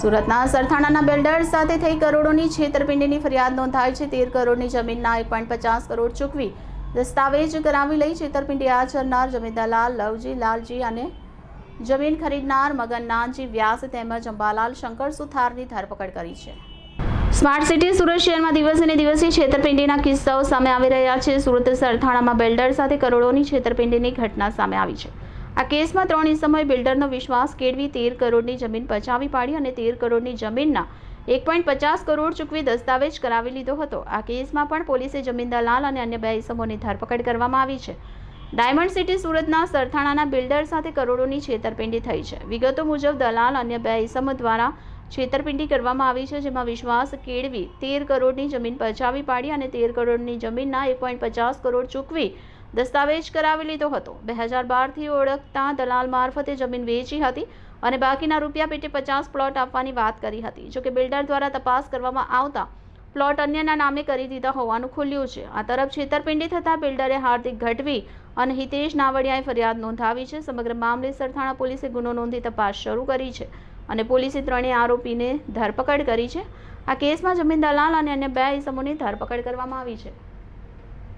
સુરતના સરથાણાના બિલ્ડર સાથે થઈ કરોડોની છેતરપિંડીની ફરિયાદ નોંધાઈ છે. તેર કરોડની જમીનના એક પોઈન્ટ પચાસ કરોડ ચૂકવી દસ્તાવેજ કરાવી લઈ છેતરપિંડી આચરનાર જમીન દલાલ લવજી લાલજી અને જમીન ખરીદનાર મગનનાથજી વ્યાસ તેમજ અંબાલાલ શંકર સુથારની ધરપકડ કરી છે. સ્માર્ટ સિટી સુરત શહેરમાં દિવસે ને દિવસે છેતરપિંડીના કિસ્સાઓ સામે આવી રહ્યા છે. સુરત સરથાણામાં બિલ્ડર સાથે કરોડોની છેતરપિંડીની ઘટના સામે આવી છે. આ કેસમાં ત્રણ ઇસમોએ બિલ્ડરનો વિશ્વાસ કેળવી તેર કરોડની જમીન પચાવી પાડી અને તેર કરોડની જમીનના એક પોઈન્ટ પચાસ કરોડ ચૂકવી દસ્તાવેજ કરાવી લીધો હતો. આ કેસમાં પણ પોલીસે જમીન દલાલ અને અન્ય બે ઇસમોની ધરપકડ કરવામાં આવી છે. ડાયમંડ સિટી સુરતના સરથાણાના બિલ્ડર સાથે કરોડોની છેતરપિંડી થઈ છે. વિગતો મુજબ દલાલ અન્ય બે ઇસમો દ્વારા છેતરપિંડી કરવામાં આવી છે, જેમાં વિશ્વાસ કેળવી તેર કરોડની જમીન પચાવી પાડી અને તેર કરોડની જમીનના એક પોઈન્ટ પચાસ કરોડ ચૂકવી દસ્તાવેજ કરાવી લીધો હતો. બે હજાર બારથી ઓળખતા દલાલ મારફતે જમીન વેચી હતી અને બાકીના રૂપિયા પેટે પચાસ પ્લોટ આપવાની વાત કરી હતી. જોકે બિલ્ડર દ્વારા તપાસ કરવામાં આવતા પ્લોટ અન્યના નામે કરી દીધા હોવાનું ખુલ્યું છે. આ તરફ છેતરપિંડી થતાં બિલ્ડરે હાર્દિક ગઢવી અને હિતેશ નાવડિયાએ ફરિયાદ નોંધાવી છે. સમગ્ર મામલે સરથાણા પોલીસે ગુનો નોંધી તપાસ શરૂ કરી છે અને પોલીસે ત્રણેય આરોપીને ધરપકડ કરી છે. આ કેસમાં જમીન દલાલ અને અન્ય બે ઇસમોની ધરપકડ કરવામાં આવી છે.